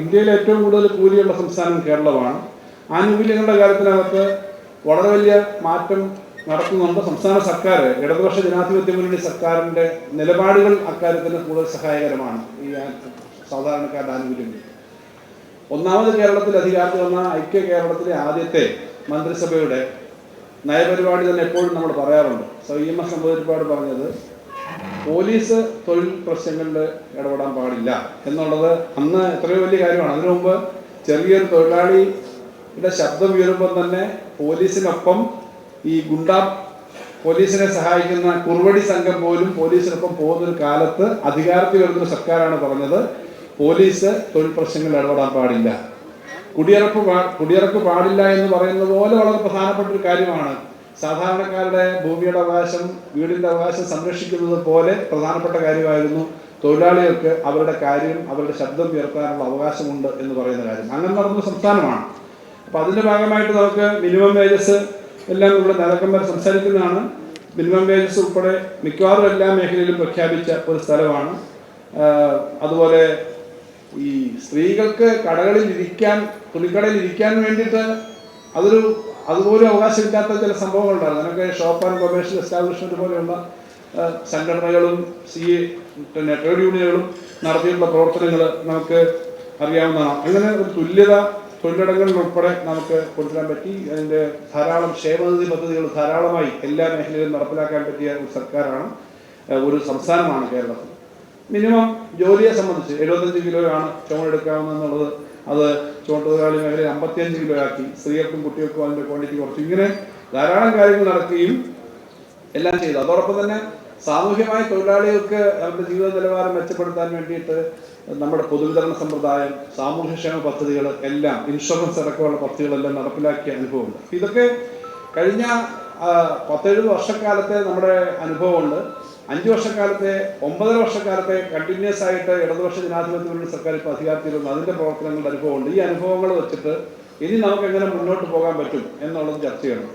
ഇന്ത്യയിലെ ഏറ്റവും കൂടുതൽ കൂലിയുള്ള സംസ്ഥാനം കേരളമാണ്. ആനുകൂല്യങ്ങളുടെ കാര്യത്തിനകത്ത് വളരെ വലിയ മാറ്റം നടത്തുന്നുണ്ട്. സംസ്ഥാന സർക്കാർ ഇടതുപക്ഷ ജനാധിപത്യ മുന്നണി സർക്കാരിന്റെ നിലപാടുകൾ അക്കാര്യത്തിന് കൂടുതൽ സഹായകരമാണ് ഈ സാധാരണക്കാരുടെ ആനുകൂല്യങ്ങൾ ഒന്നാമത് കേരളത്തിൽ അധികാരത്തിൽ വന്ന ഐക്യ കേരളത്തിലെ ആദ്യത്തെ മന്ത്രിസഭയുടെ നയപരിപാടി തന്നെ എപ്പോഴും നമ്മൾ പറയാറുണ്ട്. So E M S Namboodiripad പറഞ്ഞത് പോലീസ് തൊഴിൽ പ്രശ്നങ്ങളിൽ ഇടപെടാൻ പാടില്ല എന്നുള്ളത് അന്ന് എത്രയോ വലിയ കാര്യമാണ്. അതിനു മുമ്പ് ചെറിയൊരു തൊഴിലാളിയുടെ ശബ്ദം ഉയരുമ്പോൾ തന്നെ പോലീസിനൊപ്പം ഈ ഗുണ്ട പോലീസിനെ സഹായിക്കുന്ന കുറുവടി സംഘം പോലും പോലീസിനൊപ്പം പോകുന്നൊരു കാലത്ത് അധികാരത്തിൽ വരുന്ന സർക്കാരാണ് പറഞ്ഞത് പോലീസ് തൊഴിൽ പ്രശ്നങ്ങളിൽ ഇടപെടാൻ പാടില്ല. കുടിയിറപ്പ് കുടിയിറപ്പ് പാടില്ല എന്ന് പറയുന്നത് പോലെ വളരെ പ്രധാനപ്പെട്ട ഒരു കാര്യമാണ്. സാധാരണക്കാരുടെ ഭൂമിയുടെ അവകാശം വീടിന്റെ അവകാശം സംരക്ഷിക്കുന്നത് പോലെ പ്രധാനപ്പെട്ട കാര്യമായിരുന്നു തൊഴിലാളികൾക്ക് അവരുടെ കാര്യം അവരുടെ ശബ്ദം ഉയർത്താനുള്ള അവകാശമുണ്ട് എന്ന് പറയുന്ന കാര്യം. അങ്ങനെ നടന്ന സംസ്ഥാനമാണ്. അപ്പൊ അതിന്റെ ഭാഗമായിട്ട് നമുക്ക് മിനിമം വേജസ് എല്ലാം ഇവിടെ നേതാക്കന്മാർ സംസാരിക്കുന്നതാണ്. മിനിമം വേജസ് ഉൾപ്പെടെ മിക്കവാറും എല്ലാ മേഖലയിലും പ്രഖ്യാപിച്ച ഒരു സ്ഥലമാണ്. അതുപോലെ ഈ സ്ത്രീകൾക്ക് കടകളിൽ ഇരിക്കാൻ തുണിക്കടയിൽ ഇരിക്കാൻ വേണ്ടിയിട്ട് അതൊരു അതുപോലും അവകാശമില്ലാത്ത ചില സംഭവങ്ങളുണ്ടാകും അതിനൊക്കെ ഷോപ്പ് ആൻഡ് കൊമേഴ്ഷ്യൽ എസ്റ്റാബ്ലിഷ്മെന്റ് പോലെയുള്ള സംഘടനകളും സി പിന്നെ ട്രേഡ് യൂണിയനുകളും നടത്തിയിട്ടുള്ള പ്രവർത്തനങ്ങൾ നമുക്ക് അറിയാവുന്നതാണ്. അങ്ങനെ ഒരു തുല്യത തൊഴിലിടങ്ങളിൽ ഉൾപ്പെടെ നമുക്ക് കൊണ്ടുവരാൻ പറ്റി. അതിന്റെ ധാരാളം ക്ഷേമനിധി പദ്ധതികൾ ധാരാളമായി എല്ലാ മേഖലയിലും നടപ്പിലാക്കാൻ പറ്റിയ ഒരു സർക്കാരാണ് ഒരു സംസ്ഥാനമാണ് കേരളത്തിൽ. മിനിമം ജോലിയെ സംബന്ധിച്ച് എഴുപത്തഞ്ച് കിലോയാണ് ചുമടെടുക്കാവുന്നതെന്നുള്ളത് അത് ചോട്ടുകാലി മേഖലയിൽ അമ്പത്തിയഞ്ച് കിലോ ആക്കി. സ്ത്രീകൾക്കും കുട്ടികൾക്കും അതിന്റെ ക്വാണ്ടിറ്റി കുറച്ച്. ഇങ്ങനെ ധാരാളം കാര്യങ്ങൾ നടക്കുകയും എല്ലാം ചെയ്തു. അതോടൊപ്പം തന്നെ സാമൂഹ്യമായ തൊഴിലാളികൾക്ക് അവരുടെ ജീവിത നിലവാരം മെച്ചപ്പെടുത്താൻ വേണ്ടിയിട്ട് നമ്മുടെ പൊതുവിതരണ സമ്പ്രദായം സാമൂഹ്യക്ഷേമ പദ്ധതികൾ എല്ലാം ഇൻഷുറൻസ് അടക്കമുള്ള പദ്ധതികളെല്ലാം നടപ്പിലാക്കിയ അനുഭവമുണ്ട്. ഇതൊക്കെ കഴിഞ്ഞ പത്തെഴുപത് വർഷക്കാലത്തെ നമ്മുടെ അനുഭവമുണ്ട്. അഞ്ച് വർഷക്കാലത്തെ ഒമ്പതര വർഷക്കാലത്തെ കണ്ടിന്യൂസ് ആയിട്ട് ഇടതുപക്ഷ ജനാധിപത്യ മുന്നണി സർക്കാർ ഇപ്പോൾ അധികാരത്തിലും അതിന്റെ പ്രവർത്തനങ്ങളുടെ അനുഭവമുണ്ട്. ഈ അനുഭവങ്ങൾ വെച്ചിട്ട് ഇനി നമുക്ക് എങ്ങനെ മുന്നോട്ട് പോകാൻ പറ്റും എന്നുള്ളത് ചർച്ച ചെയ്യണം